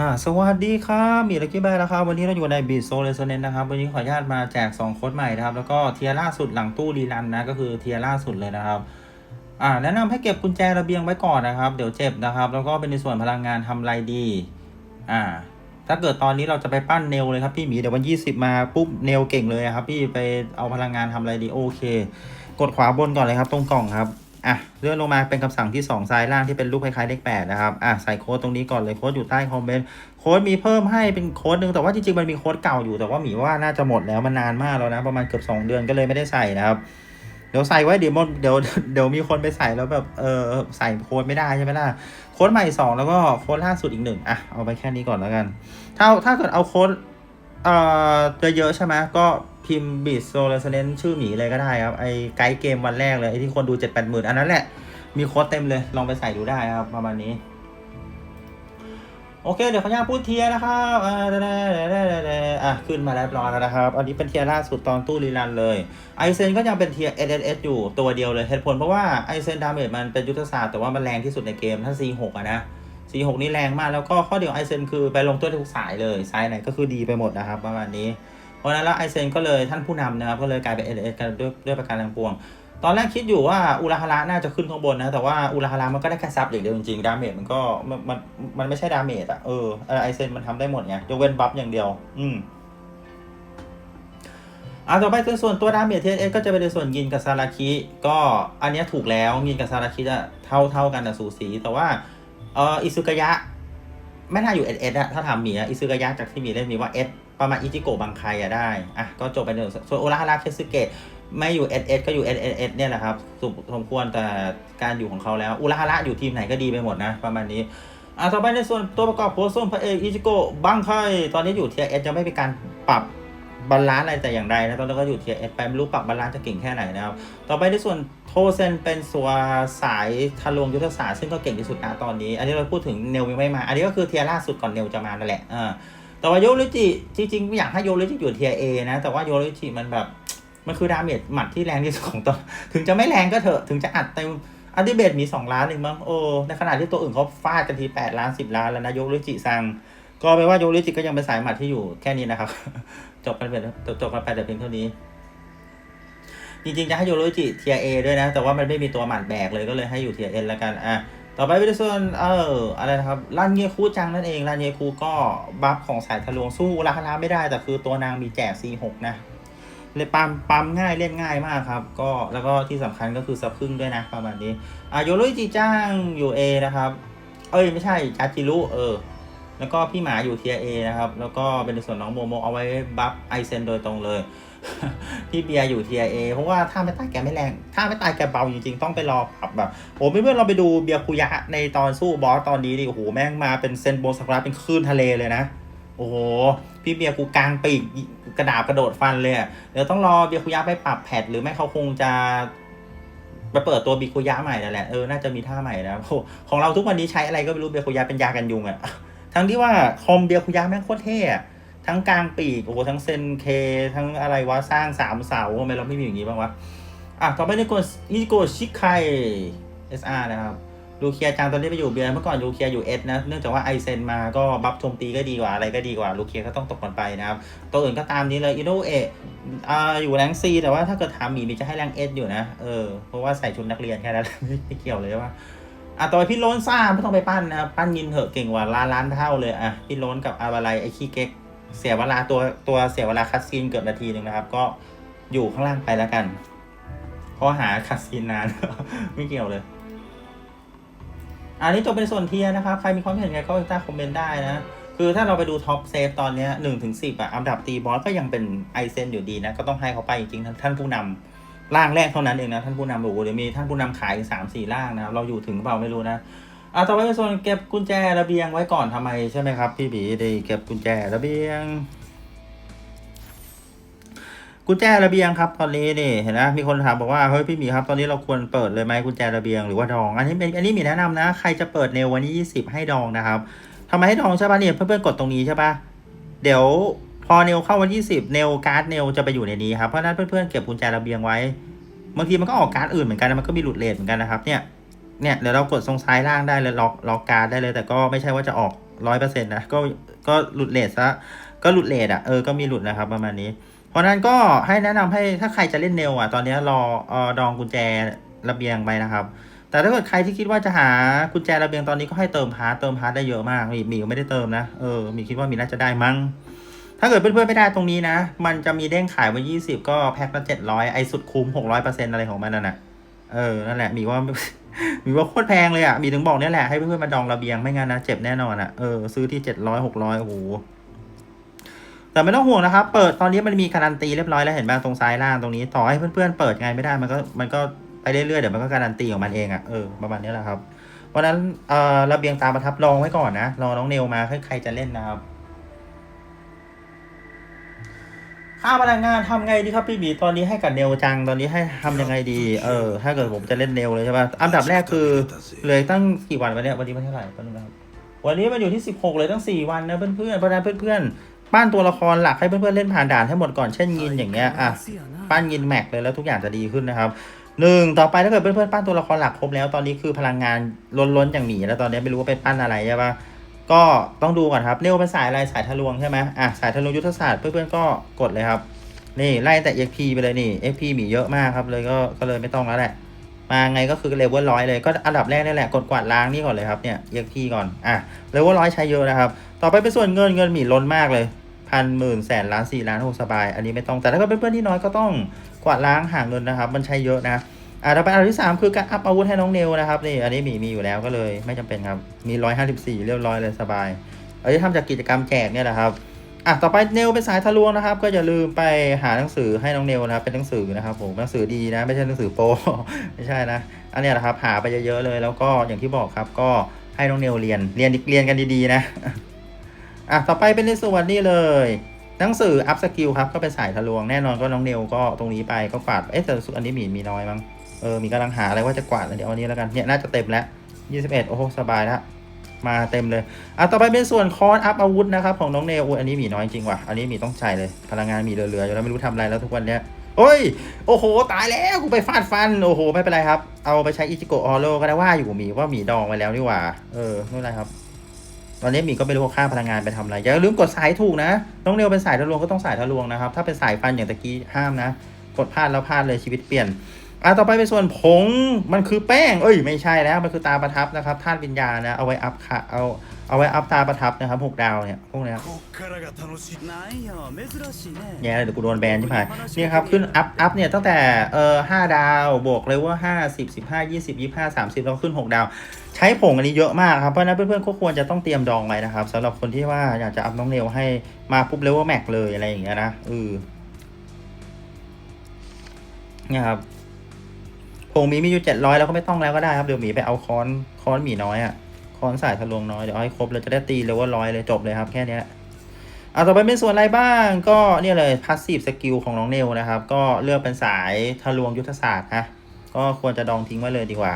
ฮ่าสวัสดีครับมีลักกี้แบร์นะครับ วันนี้เราอยู่ในบี t โซเลสเนนนะครับ วันนี้ขออนุญาตมาแจก 2 โค้ดใหม่นะครับ แล้วก็เทียร่าสุดหลังตู้รีรันนะ ก็คือเทียร่าสุดเลยนะครับ อ่า แนะนำให้เก็บกุญแจระเบียงไว้ก่อนนะครับ เดี๋ยวเจ็บนะครับ แล้วก็เป็นในส่วนพลังงานทำไรดี อ่า ถ้าเกิดตอนนี้เราจะไปปั้นเนลเลยครับพี่หมีเดี๋ยววัน 20 มาปุ๊บเนลเก่งเลยครับพี่ไปเอาพลังงานทำอะไรดีโอเค กดขวาบนก่อนเลยครับ ตรงกล่องครับ อะเลื่อนลงมาเป็นคำสั่งที่2ซ้ายล่างที่เป็นรูปคล้ายๆเลข8นะครับอะใส่โค้ดตรงนี้ก่อนเลยโค้ดอยู่ใต้คอมเมนต์โค้ดมีเพิ่มให้เป็นโค้ดหนึ่งแต่ว่าจริงๆมันมีโค้ดเก่าอยู่แต่ว่าหมีว่าน่าจะหมดแล้วมันนานมากแล้วนะประมาณเกือบ2 เดือนก็เลยไม่ได้ใส่นะครับเดี๋ยวใส่ไว้เดี๋ยวมันเดี๋ยวเดี๋ยวมีคนไปใส่แล้วแบบเออใส่โค้ดไม่ได้ใช่ไหมล่ะโค้ดใหม่ 2 แล้วก็โค้ดล่าสุดอีกหนึ่งอะเอาไปแค่นี้ก่อนแล้วกัน ถ้าถ้าเกิดเอาโค้ดเอ่อเยอะๆใช่ไหมก็ พิมพ์บิดโซล r เ n นชื่อหมีเลยก็ได้ครับ ไอ้ไกด์เกมวันแรกเลยไอ้ที่คนดู7 8หมื่นอันนั้นแหละ มีโค้ดเต็มเลย ลองไปใส่ดูได้ครับ ประมาณนี้ โอเค เดี๋ยวขออนุญาตพูดเทียนะครับอ่าได้ได้ได้ได้ได้อะขึ้นมาแล้วร้อยแล้วนะครับ อันนี้เป็นเทียร์ล่าสุดตอนตู้รีรันเลยไอเซนก็ยังเป็นเทียร์ SSS อยู่ตัวเดียวเลยเหตุผลเพราะว่าไอเซนดาเมจมันเป็นยุทธศาสตร์แต่ว่ามันแรงที่สุดในเกมถ้า C6 อะนะ C6 นี่แรงมากแล้วก็ข้อเดียวไอเซนคือไปลงตัวทุกสายเลย สายไหนก็คือดีไปหมดนะครับ ประมาณนี้ เพราะนั้นแล้วไอเซนก็เลยท่านผู้นำนะครับก็เลยกลายเป็น SSS กันด้วยด้วยประการทั้งปวง ตอนแรกคิดอยู่ว่าอุราฮาระน่าจะขึ้นข้างบนนะ แต่ว่าอุราฮาระมันก็ได้แค่ซับอย่างเดียวจริงๆดาเมจมันก็มันมันมันไม่ใช่ดาเมจอะเออไอเซนมันทำได้หมดไงยกเว้นบัฟอย่างเดียว อืมอะต่อไปคือส่วนตัวดาเมจเทสเอก็จะเป็นในส่วนยินกับซาราคิก็อันนี้ถูกแล้วยินกับซาราคิจะเท่าเท่ากันนะสูสี แต่ว่าเอออิซุกยะไม่น่าอยู่เอสเอสอะถ้าถามหมีอะอิซุกยะจากที่หมีเล่นมีว่าเอส ประมาณอิจิโกะบางใครอะได้ อะ ก็จบไปหนึ่งส่วนโอราฮาระเคสึเกะไม่อยู่ SS ก็อยู่ SSS เอเนี่ยแหละครับสมควรแต่การอยู่ของเขาแล้วอุระฮาระอยู่ทีมไหนก็ดีไปหมดนะ ประมาณนี้อะต่อไปในส่วนตัวประกอบโพสต์ส้มพระเอกอิจิโกะบังไคตอนนี้อยู่เทียเอสยังไม่มีการปรับบาลานซ์อะไรแต่อย่างใดนะตอนนี้ก็อยู่เทียเอสไปไม่รู้ปรับบาลานซ์จะเก่งแค่ไหนนะครับ ต่อไปในส่วนโทเซนเป็นส่วนสายทะลวงยุทธศาสตร์ซึ่งก็เก่งที่สุดนะตอนนี้ อันนี้เราพูดถึงเนลยังไม่มา อันนี้ก็คือเทียล่าสุดก่อนเนลจะมานั่นแหละอ่า แต่ว่าโยริจิจริงๆไม่อยากให้โยริจิอยู่เทียเอนะ แต่ว่าโยริจิมันแบบ มันคือดาเมจหมัดที่แรงที่สุดของตัว ถึงจะไม่แรงก็เถอะ ถึงจะอัดเต็มอัลติเบตมี 2 ล้านเองมั้งโอ้ในขณะที่ตัวอื่นเขาฟาดกันที 8 ล้าน 10 ล้านแล้วนะโยริจิซัง ก็แปลว่าโยริจิก็ยังเป็นสายหมัดที่อยู่แค่นี้นะครับ จบกันไปจบกันไปแต่เพียงเท่านี้ จริงๆจะให้โยริจิเทียเอด้วยนะ แต่ว่ามันไม่มีตัวหมัดแบกเลยก็เลยให้อยู่เทียเอแล้วกันอะ ต่อไปเป็นส่วนเอออะไรนะครับรันเยคูจังนั่นเองรันเยคูก็บัฟของสายทะลวงสู้ราคาไม่ได้ แต่คือตัวนางมีแจก C6 นะเลยปั๊มปั๊มง่ายเล่นง่ายมากครับ ก็แล้วก็ที่สำคัญก็คือสับพึ่งด้วยนะประมาณนี้อะโยโรจิจ้างอยู่ A นะครับ เอ้ยไม่ใช่จาจิรุเออ แล้วก็พี่หมาอยู่เทียเอนะครับ แล้วก็เป็นส่วนน้องโมโมเอาไว้บัฟไอเซนโดยตรงเลย พี่เบียร์อยู่เทียเอเพราะว่าถ้าไม่ตายแกไม่แรง ถ้าไม่ตายแกเบาจริงๆ ต้องไปรอปรับแบบโอ้เพื่อนๆเราไปดูเบียร์คุยะในตอนสู้บอสตอนนี้ดิโอ้โหแม่งมาเป็นเซนโบสกุระเป็นคลื่นทะเลเลยนะ โอ้โห พี่เบียร์กูกลางปีกกระดาบกระโดดฟันเลยเดี๋ยวต้องรอเบียร์คุยะไปปรับแพทหรือไม่เขาคงจะไปเปิดตัวบิคุยะใหม่นั่นแหละเออน่าจะมีท่าใหม่นะโอของเราทุกวันนี้ใช้อะไรก็ไม่รู้เบียร์คุยะเป็นยากันยุงอะทั้งที่ว่าคอมเบียร์คุยะแม่งโคตรเท่อะ ทั้งกลางปีกโอ้โหทั้งเซนเค ทั้งอะไรวะสร้างสามเสาทำไมเราไม่มีอย่างนี้บ้างวะอะต่อไปในกดฮิโกชิคไค SR นะครับลูเคียจังตอนนี้ไปอยู่เบียร์เมื่อก่อนลูเคียอยู่เอสนะเนื่องจากว่าไอเซนมาก็บัฟโจมตีก็ดีกว่าอะไรก็ดีกว่าลูเคียก็ต้องตกก่อนไปนะครับตัวอื่นก็ตามนี้เลยอิโนเอะอ่าอยู่แรงซีแต่ว่าถ้าเกิดถามมีมีจะให้แรงเอสอยู่นะเออเพราะว่าใส่ชุดนักเรียนแค่นั้นไม่เกี่ยวเลยว่าอะต่อไปพี่โล้นซ่าไม่ต้องไปปั้นนะครับปั้นยินเถอะเก่งกว่าล้านล้านเท่าเลยอะพี่โล้นกับอาบาไลไอขี้เก๊ก เสียเวลาตัวตัวเสียเวลาคัดซีนเกือบนาทีหนึ่งนะครับ ก็อยู่ข้างล่างไปแล้วกันเพราะหาคัดซีนนาน ไม่เกี่ยวเลย อันนี้จบเป็นส่วนเทียนะครับ ใครมีความเห็นไงก็ใต้คอมเมนต์ได้นะ คือถ้าเราไปดูท็อปเซฟตอนนี้หนึ่งถึงสิบอะอันดับตีบอสก็ยังเป็นไอเซนอยู่ดีนะ ก็ต้องให้เขาไปจริงๆท่านผู้นำร่างแรกเท่านั้นเองนะ ท่านผู้นำโอ้โหเดี๋ยวมีท่านผู้นำขายสามสี่ร่างนะครับเราอยู่ถึงเปล่าไม่รู้นะ อะต่อไปเป็นส่วนเก็บกุญแจระเบียงไว้ก่อนทำไมใช่ไหมครับ พี่บีดีเก็บกุญแจระเบียง กุญแจระเบียงครับ ตอนนี้นี่เห็นไหมมีคนถามบอกว่าเฮ้ยพี่หมีครับ ตอนนี้เราควรเปิดเลยไหมกุญแจระเบียงหรือว่าดอง อันนี้เป็นอันนี้มีแนะนำนะ ใครจะเปิดเนววันที่ยี่สิบให้ดองนะครับทำไมให้ดองใช่ปะเนี่ยเพื่อนๆกดตรงนี้ใช่ปะเดี๋ยวพอเนวเข้าวันที่สิบเนวการ์ดเนวจะไปอยู่ในนี้ครับเพราะนั้นเพื่อนๆเก็บกุญแจระเบียงไว้บางทีมันก็ออกการ์ดอื่นเหมือนกันมันก็มีหลุดเลทเหมือนกันนะครับเนี่ย เนี่ยเดี๋ยวเรากดทรงซ้ายล่างได้เลยล็อกล็อกการได้เลย แต่ก็ไม่ใช่ว่าจะออกร้อยเปอร์เซ็นต์นะก็ก็หลุดเลทซะก็หลุดเลทอะเออก็มีหลุดนะครับประมาณนี้ เพราะนั้นก็ให้แนะนำให้ถ้าใครจะเล่นเนลอะตอนนี้รอเออดองกุญแจระเบียงไปนะครับ แต่ถ้าเกิดใครที่คิดว่าจะหากุญแจระเบียงตอนนี้ก็ให้เติมพาร์ทเติมพาร์ทได้เยอะมากมีมีก็ไม่ได้เติมนะเออมีคิดว่ามีน่าจะได้มั้งถ้าเกิดเพื่อนๆไม่ได้ตรงนี้นะ มันจะมีเด้งขายไว้ยี่สิบก็แพ็คละเจ็ดร้อยไอ้สุดคุ้มหกร้อยเปอร์เซ็นต์อะไรของมันนั่นนะ เออ นั่นแหละ มีว่า มีว่าโคตรแพงเลยอะ มีถึงบอกเนี่ยแหละ ให้เพื่อนๆมาดองระเบียง ไม่งั้นนะ เจ็บแน่นอนอะ เออ ซื้อที่เจ็ดร้อยหกร้อยโอ้โห แต่ไม่ต้องห่วงนะครับ เปิดตอนนี้มันมีการันตีเรียบร้อยแล้วเห็นบ้างตรงซ้ายล่างตรงนี้ ต่อให้เพื่อนๆเปิดไงไม่ได้ มันก็ มันก็ไปเรื่อยๆ เดี๋ยวมันก็การันตีของมันเองอะ เออ ประมาณนี้แหละครับ เพราะนั้น เอ่อ ระเบียงตามประทับลองไว้ก่อนนะ รอน้องเนวมาใครจะเล่นนะครับ ค่าพลังงานทำไงดีครับพี่บีตอนนี้ให้กับเนวจังตอนนี้ให้ทำยังไงดี เออ ถ้าเกิดผมจะเล่นเนวเลยใช่ป่ะอันดับแรกคือ เลยตั้งกี่วันวะเนี่ยวันนี้วันเท่าไหร่แป๊บนึงนะครับวันนี้มันอยู่ที่ 16 เลยตั้ง 4 วันนะเพื่อนๆเพราะนั้นเพื่อนๆปั้นตัวละครหลักให้เพื่อนๆเล่นผ่านด่านให้หมดก่อนเช่นยินอย่างเงี้ยอะปั้นยินแม็กเลยแล้วทุกอย่างจะดีขึ้นนะครับหนึ่งต่อไปถ้าเกิดเพื่อนๆปั้นตัวละครหลักครบแล้วตอนนี้คือพลังงานล้นๆอย่างหมีแล้วตอนนี้ไม่รู้ว่าไปปั้นอะไรใช่ป่ะ ก็ต้องดูก่อนครับเนวเป็นสายอะไรสายทะลวงใช่ไหมอะสายทะลวงยุทธศาสตร์เพื่อนๆก็กดเลยครับ นี่ไล่แต่ XP ไปเลยนี่ XP มีเยอะมากครับเลยก็ก็เลยไม่ต้องแล้วแหละ มาไงก็คือเลเวลร้อยเลยก็อันดับแรกนี่แหละกดกวาดล้างนี่ก่อนเลยครับเนี่ย XP ก่อนอะเลเวลร้อยใช้เยอะนะครับ ต่อไปเป็นส่วนเงินเงินหมีล้นมากเลยพันหมื่นแสนล้านสี่ล้านหกสบาย อันนี้ไม่ต้องแต่ถ้าเกิดเป็นเพื่อนที่น้อยก็ต้องกวาดล้างหาเงินนะครับ มันใช้เยอะนะ อ่าต่อไปอันที่สามคือการอัพอาวุธให้น้องเนวนะครับนี่อันนี้หมีมีอยู่แล้วก็เลยไม่จำเป็นครับ มีร้อยห้าสิบสี่เรียบร้อยเลยสบายอันนี้ทำจากกิจกรรมแจกเนี่ยแหละครับอะต่อไปเนลเป็นสายทะลวงนะครับ ก็อย่าลืมไปหาหนังสือให้น้องเนลนะครับเป็นหนังสือนะครับผมหนังสือดีนะ ไม่ใช่หนังสือโป ไม่ใช่นะ อันนี้นะครับหาไปเยอะๆเลย แล้วก็อย่างที่บอกครับก็ให้น้องเนลเรียนเรียนเรียนกันดีๆนะอะต่อไปเป็นในส่วนนี้เลยหนังสืออัพสกิลครับก็เป็นสายทะลวงแน่นอนก็น้องเนลก็ตรงนี้ไปก็กวาดเอ๊ะแต่สึกอันนี้มีมีน้อยมั้ง เออ มีกำลังหาอะไรว่าจะกวาดเดี๋ยวเอาอันนี้แล้วกัน เนี่ย น่าจะเต็มแล้ว 21 โอ้โห สบายแล้ว มาเต็มเลย อะ ต่อไปเป็นส่วนคอร์สอัพอาวุธนะครับของน้องเนลอุ้ยอันนี้มีน้อยจริงว่ะ อันนี้มีต้องใช้เลย พลังงานมีเหลือๆอยู่แล้วไม่รู้ทำอะไรแล้วทุกวันเนี้ยโอ้ย โอ้โห ตายแล้ว กูไปฟาดฟัน โอ้โห ไม่เป็นไรครับ เอาไปใช้อิจิโกะออโร่ก็ได้ว่าอยู่หมีว่าหมีดองไว้แล้วนี่หว่า เออ ไม่เป็นไรครับ ตอนนี้หมีก็ไม่รู้ว่าค่าพลังงานไปทำอะไร อย่าลืมกดสายถูกนะ น้องเนลเป็นสายทะลวงก็ต้องสายทะลวงนะครับ ถ้าเป็นสายฟันอย่างตะกี้ห้ามนะ กดพลาดแล้วพลาดเลยชีวิตเปลี่ยน อะต่อไปเป็นส่วนผงมันคือแป้ง เอ้ย ไม่ใช่แล้วมันคือตาประทับนะครับธาตุวิญญาณนะเอาไว้อัพค่ะเอาเอาไว้อัพตาประทับนะครับหกดาวเนี่ยพวกนี้เนี่ยเดี๋ยวกูโดนแบนใช่ไหมเนี่ยครับขึ้นอัพอัพเนี่ยตั้งแต่เอ่อห้าดาวบวกเลยว่าห้าสิบสิบห้ายี่สิบยี่ห้าสามสิบแล้วขึ้นหกดาว ใช้ผงอันนี้เยอะมากครับเพราะนั้นเพื่อนๆก็ควรจะต้องเตรียมดองไว้นะครับสำหรับคนที่ว่าอยากจะอัพน้องเนวให้มาปุ๊บเลเวลแม็กเลยอะไรอย่างเงี้ยนะเออนี่ครับ ผงมีมีอยู่เจ็ดร้อยแล้วก็ไม่ต้องแล้วก็ได้ครับเดี๋ยวหมีไปเอาค้อนค้อนหมีน้อยอะค้อนสายทะลวงน้อยเดี๋ยวเอาให้ครบเลยจะได้ตีเลเวลร้อยเลยจบเลยครับแค่เนี้ยอะต่อไปเป็นส่วนอะไรบ้างก็เนี่ยเลยพาสซีฟสกิลของน้องเนลนะครับ ก็เลือกเป็นสายทะลวงยุทธศาสตร์นะก็ควรจะดองทิ้งไว้เลยดีกว่า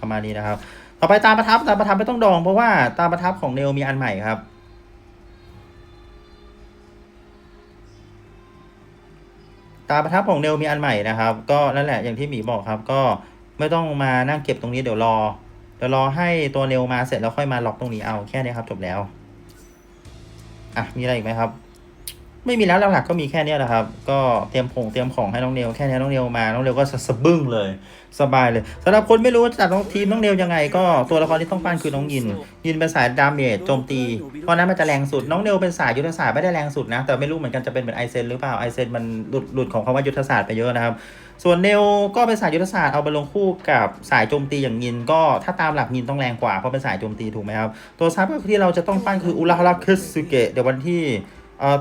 ประมาณนี้นะครับ ต่อไปตามประทับตามประทับไม่ต้องดองเพราะว่าตามประทับของเนลมีอันใหม่ครับ ตาประทับของเนลมีอันใหม่นะครับ ก็นั่นแหละอย่างที่หมีบอกครับ ก็ไม่ต้องมานั่งเก็บตรงนี้เดี๋ยวรอเดี๋ยวรอให้ตัวเนลมาเสร็จแล้วค่อยมาล็อกตรงนี้เอาแค่นี้ครับจบแล้วอะมีอะไรอีกไหมครับ ไม่มีแล้วหลักๆก็มีแค่นี้แหละครับ ก็เตรียมผงเตรียมของให้น้องเนลแค่นี้น้องเนลมา น้องเนลก็สะบึ้งเลย สบายเลยสำหรับคนไม่รู้ว่าจะจัดน้องทีมน้องเนลยังไง ก็ตัวละครที่ต้องปั้นคือน้องยิน ยินเป็นสายดาเมจโจมตี เพราะนั้นมันจะแรงสุด น้องเนลเป็นสายยุทธศาสตร์ไม่ได้แรงสุดนะ แต่ไม่รู้เหมือนกันจะเป็นเหมือนไอเซนหรือเปล่า ไอเซนมันหลุดหลุดของคำว่ายุทธศาสตร์ไปเยอะนะครับ ส่วนเนลก็เป็นสายยุทธศาสตร์เอาไปลงคู่กับสายโจมตีอย่างยิน ก็ถ้าตามหลักยินต้องแรงกว่าเพราะเป็นสายโจมตีถูกไหมครับ ตัวซับก็คือที่เราจะต้องปั้นคืออุราฮาระคิสึเกะเดี๋ยววันที่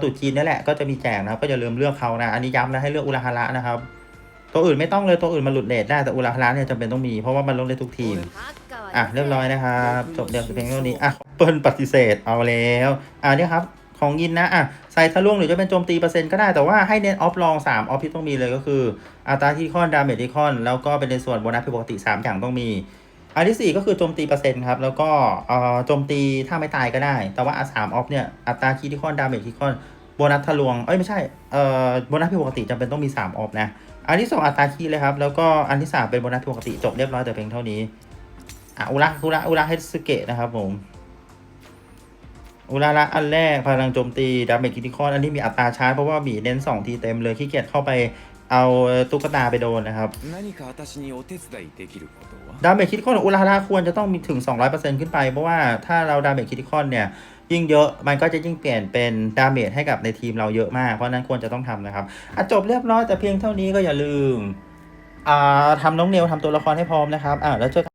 ตุจีนนี่แหละก็จะมีแจกนะก็อย่าลืมเลือกเขานะ อันนี้ย้ำนะให้เลือกอุราฮาระนะครับ ตัวอื่นไม่ต้องเลยตัวอื่นมันหลุดเลทได้แต่อุราฮาระเนี่ยจำเป็นต้องมีเพราะว่ามันลงได้ทุกทีมอะเรียบร้อยนะครับจบเรียบเพียงเท่านี้อะเปิ้ลปฏิเสธเอาแล้วอะเนี่ยครับของยินนะอะใส่ทะลวงหรือจะเป็นโจมตีเปอร์เซ็นต์ก็ได้แต่ว่าให้เน้นออฟลอง3ออฟที่ต้องมีเลยก็คืออัตราที่คอนดาเมจที่คอนแล้วก็เป็นในส่วนโบนัสผิดปกติ 3 อย่างต้องมี อันที่ 4 ก็คือโจมตีเปอร์เซ็นต์ครับ แล้วก็โจมตีถ้าไม่ตายก็ได้ แต่ว่าอะสามออฟเนี่ย อัตราคีที่คอนดาเมจที่คอนโบนัสทะลวง เอ้ย ไม่ใช่เอ่อโบนัสผิดปกติจำเป็นต้องมี 3 ออฟนะ อันที่ 2 อัตราคีเลยครับ แล้วก็อันที่ 3 เป็นโบนัสผิดปกติจบเรียบร้อยแต่เพียงเท่านี้อะอุระอุระอุระเฮสเกะนะครับผมอุราระอันแรกพลังโจมตีดาเมจคิติคอนอันนี้มีอัตราชาร์จเพราะว่าหมีเน้น2ทีเต็มเลยขี้เกียจเข้าไป เอาตุ๊กตาไปโดนนะครับดาเมจคิดคอนของอุลาราควรจะต้องมีถึง 200%ขึ้นไป เพราะว่าถ้าเราดาเมจคิดคอนเนี่ย ยิ่งเยอะมันก็จะยิ่งเปลี่ยนเป็นดาเมจให้กับในทีมเราเยอะมาก เพราะนั้นควรจะต้องทำนะครับอจบเรียบร้อยแต่เพียงเท่านี้ก็อย่าลืมทำน้องเนวทำตัวละครให้พร้อมนะครับแล้วเจอ